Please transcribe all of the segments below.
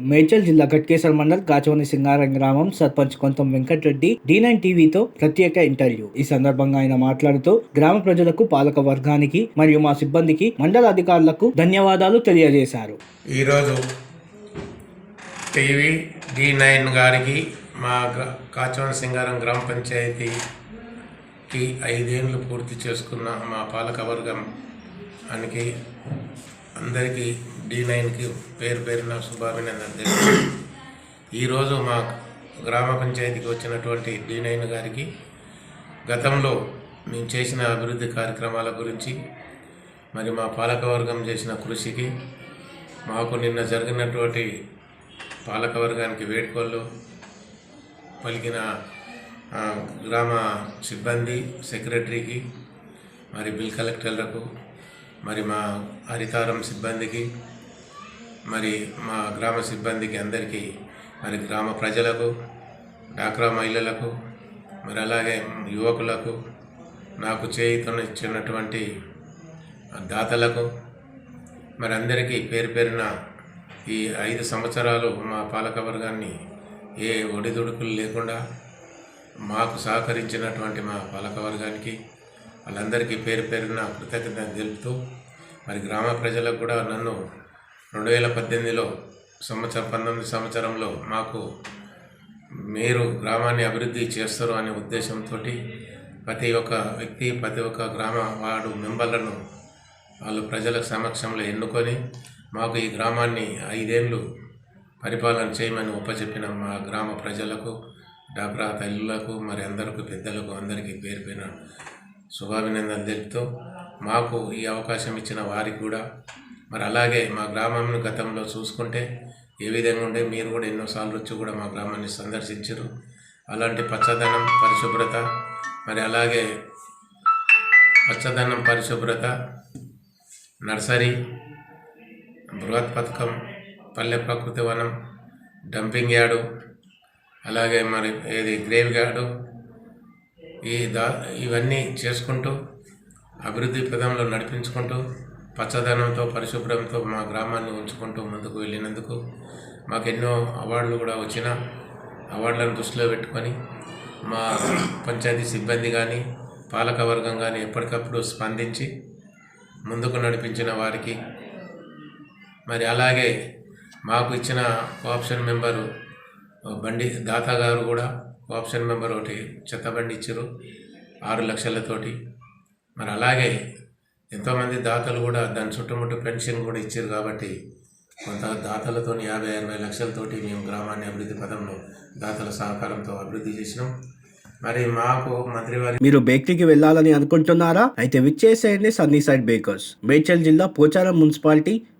మేడ్చల్ జిల్లా గట్కేసర్ మండల్ కాచవని సింగారం గ్రామం sarpanch Kontham Venkatareddy D nine టీవీతో ప్రత్యేక ఇంటర్వ్యూ. ఈ సందర్భంగా ఆయన మాట్లాడుతూ గ్రామ ప్రజలకు పాలక వర్గానికి మరియు మా సిబ్బందికి మండల అధికారులకు ధన్యవాదాలు తెలియజేశారు. ఈరోజు టీవీ డి నైన్ గారికి మా గ్ర- కాచవన సింగారం గ్రామ పంచాయతీకి ఐదేళ్ళు పూర్తి చేసుకున్న మా పాలక వర్గం అనికి అందరికీ డి నైన్కి పేరు పేరున శుభాభినందన తెలుసు ఈరోజు మా గ్రామ పంచాయతీకి వచ్చినటువంటి డి నైన్ గారికి గతంలో మేము చేసిన అభివృద్ధి కార్యక్రమాల గురించి మరి మా పాలకవర్గం చేసిన కృషికి మాకు నిన్న జరిగినటువంటి పాలకవర్గానికి వేడుకల్లో పలికిన గ్రామ సిబ్బంది సెక్రటరీకి మరి బిల్ కలెక్టర్లకు మరి మా హరితారం సిబ్బందికి మరి మా గ్రామ సిబ్బందికి అందరికీ మరి గ్రామ ప్రజలకు డాక్రా మహిళలకు మరి అలాగే యువకులకు నాకు చేయితను ఇచ్చినటువంటి దాతలకు మరి అందరికీ పేరు పేరున ఈ ఐదు సంవత్సరాలు మా పాలకవర్గాన్ని ఏ ఒడిదుడుకులు లేకుండా మాకు సహకరించినటువంటి మా పాలకవర్గానికి వాళ్ళందరికీ పేరు పేరున కృతజ్ఞత తెలుపుతూ మరి గ్రామ ప్రజలకు కూడా నన్ను రెండు వేల పద్దెనిమిదిలో సంవత్సరం పంతొమ్మిది సంవత్సరంలో మాకు మీరు గ్రామాన్ని అభివృద్ధి చేస్తారు అనే ఉద్దేశంతో ప్రతి ఒక్క వ్యక్తి ప్రతి ఒక్క గ్రామ వార్డు మెంబర్లను వాళ్ళు ప్రజల సమక్షంలో ఎన్నుకొని మాకు ఈ గ్రామాన్ని ఐదేళ్ళు పరిపాలన చేయమని ఉపచెప్పిన మా గ్రామ ప్రజలకు డాక్రా తల్లులకు మరి అందరికీ పెద్దలకు అందరికీ పేరు పైన శుభాభినందనలు తెలుపుతూ మాకు ఈ అవకాశం ఇచ్చిన వారికి కూడా మరి అలాగే మా గ్రామంను గతంలో చూసుకుంటే ఏ విధంగా ఉండే మీరు కూడా ఎన్నోసార్లు వచ్చి కూడా మా గ్రామాన్ని సందర్శించరు. అలాంటి పచ్చదనం పరిశుభ్రత మరి అలాగే పచ్చదనం పరిశుభ్రత నర్సరీ బృహత్ పథకం పల్లె ప్రకృతి వనం డంపింగ్ యార్డు అలాగే మరి ఏది గ్రేవ్ యార్డు ఈ దా ఇవన్నీ చేసుకుంటూ అభివృద్ధి పదంలో నడిపించుకుంటూ పచ్చదనంతో పరిశుభ్రంతో మా గ్రామాన్ని ఉంచుకుంటూ ముందుకు వెళ్ళినందుకు మాకు ఎన్నో అవార్డులు కూడా వచ్చిన అవార్డులను దృష్టిలో పెట్టుకొని మా పంచాయతీ సిబ్బంది కానీ పాలకవర్గం కానీ ఎప్పటికప్పుడు స్పందించి ముందుకు నడిపించిన వారికి మరి అలాగే మాకు ఇచ్చిన కోఆప్షన్ మెంబరు బండి దాత గారు కూడా ఆప్షన్ మెంబర్ ఒకటి చెత్తబండి ఇచ్చారు. ఆరు లక్షలతోటి. మరి అలాగే ఎంతోమంది దాతలు కూడా దాని చుట్టుముట్టు పెన్షన్ కూడా ఇచ్చారు కాబట్టి కొంత దాతలతో యాభై అరవై లక్షలతోటి మేము గ్రామాన్ని అభివృద్ధి పదంలో దాతల సహకారంతో అభివృద్ధి చేసినాం. మరి మాకు మంత్రి మీరు బేకరీకి వెళ్ళాలని అనుకుంటున్నారా? అయితే విచ్చేసేయండి సన్నీ సైడ్ బేకర్స్. మేడ్చల్ జిల్లా Pocharam municipality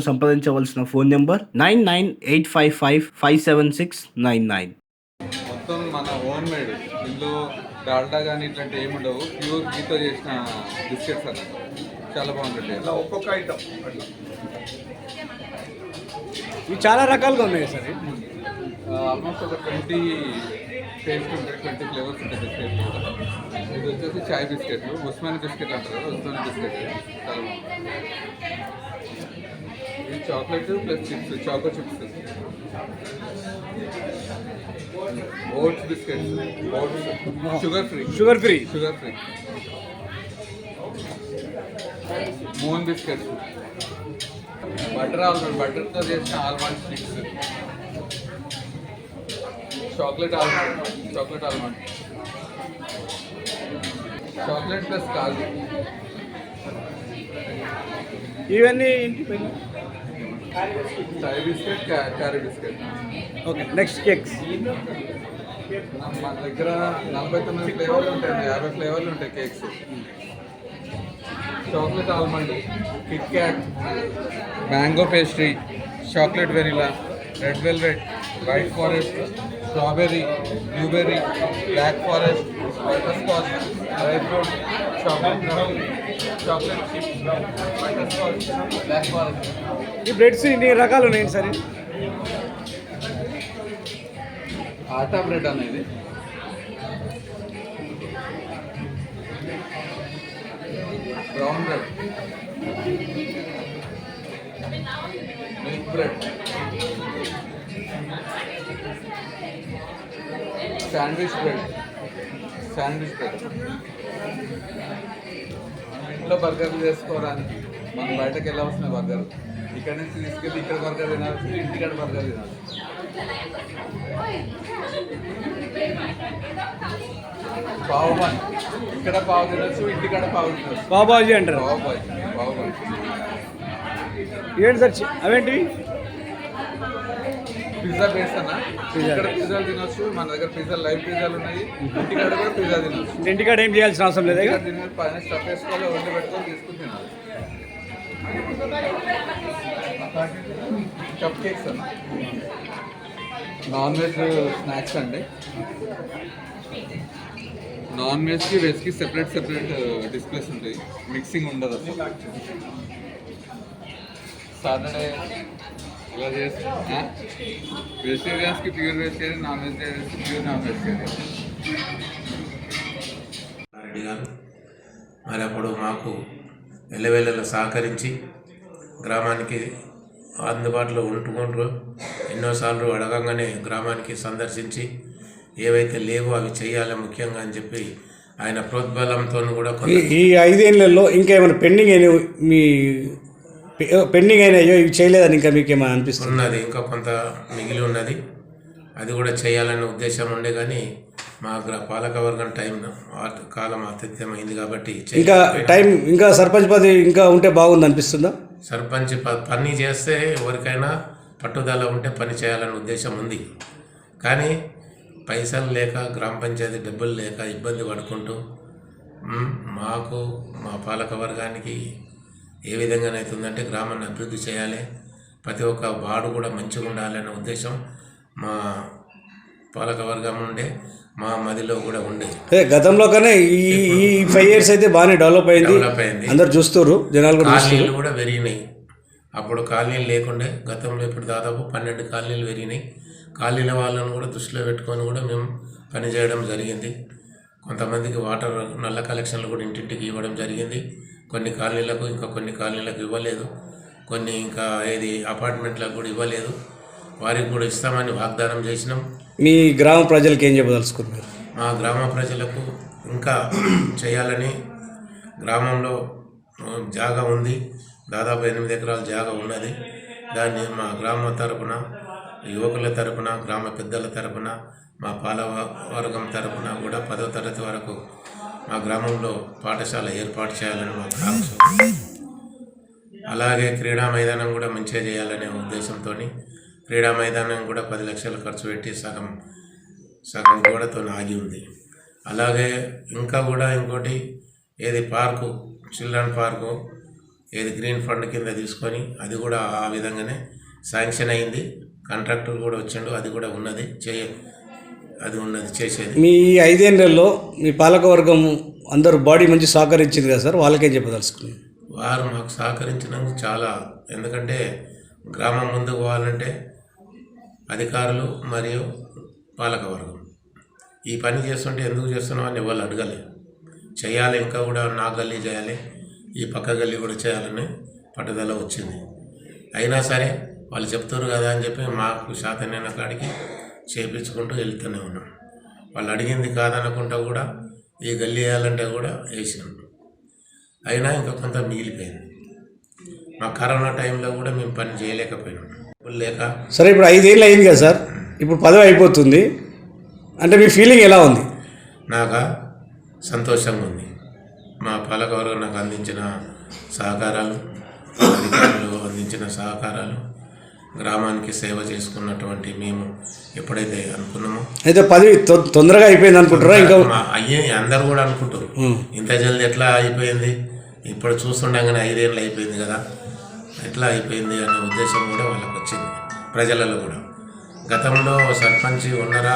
సంప్రదించవలసిన phone number nine nine eight five five five seven six nine nine. మొత్తం మన ఓన్ మేడ్. ఇందులో డాల్డా కానీ ఇట్లాంటి ఏమి ఉండవు. ప్యూర్ గీతో చేసిన బిస్కెట్స్ అన్నమాట చాలా బాగుంటుంది. అట్లా ఒక్కొక్క ఐటమ్. అట్లా ఇవి చాలా రకాలుగా ఉన్నాయి సార్. ఆల్మోస్ట్ ఒక ట్వంటీ టేస్ట్ ఉంటాయి. ట్వంటీ ఫ్లేవర్స్ ఉంటాయి బిస్కెట్లు ఇది వచ్చేసి చాయ్ బిస్కెట్లు. ఉస్మాని బిస్కెట్ అంటారు కదా ఉస్మాని బిస్కెట్ చాలా బాగుంది ఇది chocolate plus chips choco chips. Oats biscuits oats. Sugar free sugar free sugar free moon biscuits butter almond బటర్తో చేసిన almond sticks chocolate almond chocolate almond chocolate plus కాజు ఇవన్నీ చాయ్ biscuit carry biscuit okay next cakes మన దగ్గర నలభై తొమ్మిది ఫ్లేవర్లు ఉంటాయి యాభై ఫ్లేవర్లు ఉంటాయి cakes chocolate almond Kit Kat mango pastry chocolate vanilla red velvet white forest strawberry blueberry black forest butterscotch dry fruit chocolate chocolate chip butterscotch black forest ఈ బ్రెడ్స్ ఇన్ని రకాలు ఉన్నాయి సార్? ఆటా బ్రెడ్ అనేది brown bread milk bread sandwich bread sandwich bread ఇంట్లో బర్గర్లు చేసుకోవడానికి మనం బయటకు వెళ్ళవలసిన బర్గర్ ఇక్కడ నుంచి తీసుకెళ్ళి ఇక్కడ బర్గర్ తినాల్సి ఇంటికాడ బర్గర్ తినాలి. పావు ఇక్కడ పావు తినొచ్చు ఇంటికాడ పావు తినొచ్చు. బాబాజీ అంటారు. పావు బాయ్. పావు బాయ్. ఏంటి సార్ అవేంటివి? పిజ్జా బేస్ అన్న ఇక్కడ పిజ్జాలు తినొచ్చు. మన దగ్గర పిజ్జా లైవ్ పిజ్జాలు ఉన్నాయి. ఇంటికాడ కూడా పిజ్జా తినొచ్చు. ఇంటికాడ ఏం చేయాల్సిన అవసరం లేదా ఇక? ఇక్కడ తినే పైన స్టఫ్ వేసుకోవాలి వండి పెట్టుకొని తీసుకుని తినాలి. కప్ కేక్స్ అన్న. నాన్ వెజ్ స్నాక్స్ అండి. నాన్ వెజ్కి వెజ్కి సెపరేట్ సెపరేట్ డిస్ప్లేస్ ఉంటాయి. మిక్సింగ్ ఉండదు అసలు. సాటర్డే ఇలా వెజిటేరియన్స్కి ప్యూర్ వెజిటేరియన్ నాన్ వెజిటేరియన్స్కి ప్యూర్ నాన్ వెజిటేరియన్. రెడ్డి గారు మరి అప్పుడు మాకు ఎల్లవేళలో సహకరించి గ్రామానికి అందుబాటులో ఉంటుకుంటూ ఎన్నోసార్లు అడగంగానే గ్రామానికి సందర్శించి ఏవైతే లేవో అవి చేయాలి ముఖ్యంగా అని చెప్పి ఆయన ప్రోద్బలంతో కూడా ఈ ఐదేళ్ళలో ఇంకా ఏమైనా పెండింగ్ అయిన మీ పెండింగ్ అయినాయో. ఇవి చేయలేదని ఇంకా మీకు ఏమైనా అనిపిస్తుంది? ఉన్నది. ఇంకా కొంత మిగిలి ఉన్నది. అది కూడా చేయాలనే ఉద్దేశం ఉండే కానీ మా గ్ర పాలకవర్గం టైం కాలం అత్యధికమైంది కాబట్టి ఇంకా. టైం ఇంకా సర్పంచ్ పది ఇంకా ఉంటే బాగుంది అనిపిస్తుందా? సర్పంచ్ ప- పని చేస్తే ఎవరికైనా పట్టుదల ఉంటే పని చేయాలనే ఉద్దేశం ఉంది. కానీ పైసలు లేక గ్రామ పంచాయతీ డబ్బులు లేక ఇబ్బంది పడుకుంటూ మాకు మా పాలక వర్గానికి ఏ విధంగానైతుందంటే గ్రామాన్ని అభివృద్ధి చేయాలి. ప్రతి ఒక్క వాడు కూడా మంచిగా ఉండాలనే ఉద్దేశం మా పాలక వర్గం ఉండే మా మదిలో కూడా ఉండే. అదే గతంలో కన్నా ఈ ఈ ఫైవ్ ఇయర్స్ అయితే బాగానే డెవలప్ అయింది. డెవలప్ అయింది. అందరు చూస్తారు జనాలు కూడా చూస్తారు కాలనీలు కూడా పెరిగినాయి. అప్పుడు కాలనీలు లేకుండే గతంలో ఇప్పుడు దాదాపు పన్నెండు కాలనీలు పెరిగినాయి. కాలనీల వాళ్ళను కూడా దృష్టిలో పెట్టుకొని కూడా మేము పనిచేయడం జరిగింది. కొంతమందికి వాటర్ నల్ల కలెక్షన్లు కూడా ఇంటింటికి ఇవ్వడం జరిగింది. కొన్ని కాలనీలకు ఇంకా కొన్ని కాలనీలకు ఇవ్వలేదు. కొన్ని ఇంకా ఏది అపార్ట్మెంట్లకు కూడా ఇవ్వలేదు. వారికి కూడా ఇస్తామని వాగ్దానం చేసినాం. మీ గ్రామ ప్రజలకు ఏం చెప్పదలుచుకున్నారు? మా గ్రామ ప్రజలకు ఇంకా చేయాలని గ్రామంలో జాగా ఉంది. దాదాపు ఎనిమిది ఎకరాల జాగా ఉన్నది. దాన్ని మా గ్రామ తరపున యువకుల తరపున గ్రామ పెద్దల తరపున మా పాల వర్గం తరపున కూడా పదో తరగతి వరకు మా గ్రామంలో పాఠశాల ఏర్పాటు చేయాలని మా కాంక్ష అలాగే క్రీడా మైదానం కూడా మంచిగా చేయాలనే ఉద్దేశంతో క్రీడా మైదానం కూడా పది లక్షలు ఖర్చు పెట్టి సగం సగం గోడతో ఆగి ఉంది. అలాగే ఇంకా కూడా ఇంకోటి ఏది పార్కు చిల్డ్రన్ పార్కు ఏది గ్రీన్ ఫండ్ కింద తీసుకొని అది కూడా ఆ విధంగానే శాంక్షన్ అయింది. కాంట్రాక్టర్ కూడా వచ్చిండు అది కూడా ఉన్నది. చేయ అది ఉన్నది చేసేది. మీ ఐదేళ్ళలో మీ పాలకవర్గం అందరూ బాడీ మంచి సహకరించింది కదా సార్? వాళ్ళకే చెప్పదలుచుకున్నాను. వారు మాకు సహకరించినందుకు చాలా ఎందుకంటే గ్రామం ముందుకు పోవాలంటే అధికారులు మరియు పాలకవర్గం. ఈ పని చేస్తుంటే ఎందుకు చేస్తున్నాం అని వాళ్ళు అడగలే. చేయాలి ఇంకా కూడా నా గల్లీ చేయాలి ఈ పక్క గల్లీ కూడా చేయాలని పట్టుదల వచ్చింది. అయినా సరే వాళ్ళు చెప్తారు కదా అని చెప్పి మాకు శాతనైన కాడికి చేపించుకుంటూ వెళ్తూనే ఉన్నాం. వాళ్ళు అడిగింది కాదనుకుంటా కూడా ఈ గల్లీ వేయాలంటే కూడా వేసినాం అయినా ఇంకా కొంత మిగిలిపోయింది. మా కరోనా టైంలో కూడా మేము పని చేయలేకపోయినాం. లేక సరే ఇప్పుడు ఐదేళ్ళు అయింది కదా సార్. ఇప్పుడు పదవి అయిపోతుంది. అంటే మీ ఫీలింగ్ ఎలా ఉంది? నాకు సంతోషంగా ఉంది. మా పాలకవర్గం నాకు అందించిన సహకారాలు అధికారులు అందించిన సహకారాలు గ్రామానికి సేవ చేసుకున్నటువంటి మేము ఎప్పుడైతే అనుకున్నామో అయితే పదవి తొ- తొందరగా అయిపోయింది అనుకుంటారా ఇంకా మా అయ్యే అందరు కూడా అనుకుంటారు ఇంత జల్ది ఎట్లా అయిపోయింది? ఇప్పుడు చూస్తుండగానే ఐదేళ్ళు అయిపోయింది కదా. ఎట్లా అయిపోయింది అనే ఉద్దేశం కూడా వాళ్ళకి వచ్చింది. ప్రజలలో కూడా. గతంలో సర్పంచ్ ఉన్నారా?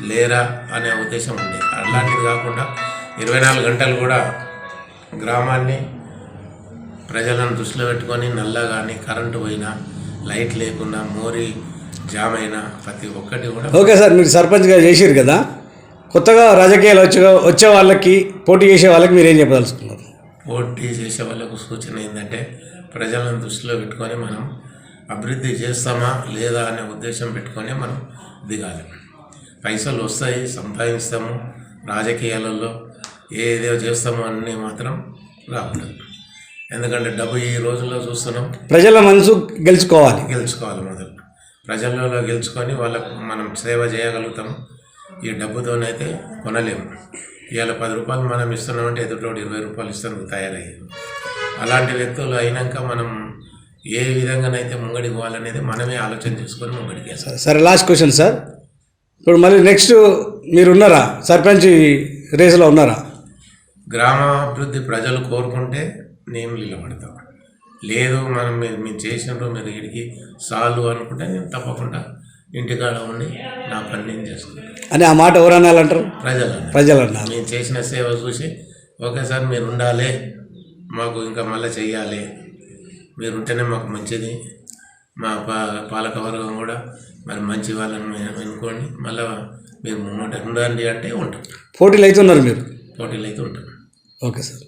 లేరా అనే ఉద్దేశం ఉంది. అలాంటిది కాకుండా ఇరవై నాలుగు గంటలు కూడా గ్రామాన్ని ప్రజలను దృష్టిలో పెట్టుకొని నల్ల కానీ కరెంటు పోయినా లైట్ లేకున్నా మోరీ జామ్ అయినా ప్రతి ఒక్కటి కూడా ఓకే సార్ మీరు సర్పంచ్గా చేసిరు కదా. కొత్తగా రాజకీయాలు వచ్చే వచ్చే వాళ్ళకి పోటీ చేసే వాళ్ళకి మీరు ఏం చెప్పదలుచుకున్నారు? పోటీ చేసే వాళ్ళకు సూచన ఏంటంటే ప్రజలను దృష్టిలో పెట్టుకొని మనం అభివృద్ధి చేస్తామా లేదా అనే ఉద్దేశం పెట్టుకొని మనం దిగాలి. పైసలు వస్తాయి సంపాదిస్తాము. రాజకీయాలలో ఏదో చేస్తామో అన్నీ మాత్రం రావడం ఎందుకంటే డబ్బు ఈ రోజుల్లో చూస్తున్నాం. ప్రజల మనసు గెలుచుకోవాలి. గెలుచుకోవాలి మొదలు ప్రజలలో గెలుచుకొని వాళ్ళకు మనం సేవ చేయగలుగుతాం. ఈ డబ్బుతోనైతే కొనలేము ఇవాళ పది రూపాయలు మనం ఇస్తున్నామంటే ఎదుటోడు ఇరవై రూపాయలు ఇస్తానికి తయారయ్యారు అలాంటి వ్యక్తులు అయినాక మనం ఏ విధంగానైతే ముంగడికి పోవాలనేది మనమే ఆలోచన చేసుకొని ముంగడికి వేస్తాం సరే లాస్ట్ క్వశ్చన్ సార్ ఇప్పుడు మళ్ళీ నెక్స్ట్ మీరు ఉన్నారా? సర్పంచ్ రేసులో ఉన్నారా? గ్రామాభివృద్ధి ప్రజలు కోరుకుంటే నేను నిలబడతాం లేదు మనం మీరు మీరు చేసినప్పుడు మీరు ఇడికి సాల్వ్ అనుకుంటే నేను తప్పకుండా ఇంటికాడ ఉండి నా పని నేను చేసుకుంటాను. అని ఆ మాట ఎవరు అనాలంటారు ప్రజలు ప్రజలు అన్నారు మేము చేసిన సేవ చూసి ఓకే సార్ మీరు ఉండాలి మాకు ఇంకా మళ్ళీ చెయ్యాలి. మీరు ఉంటేనే మాకు మంచిది. మా పా పాలకవర్గం కూడా మరి మంచి వాళ్ళని మేము ఎన్నుకోండి. మళ్ళీ మీరు ఉండండి అంటే ఉంటాం పోటీలు అవుతున్నారు మీరు? పోటీలు అయితే ఉంటాం ఓకే సార్.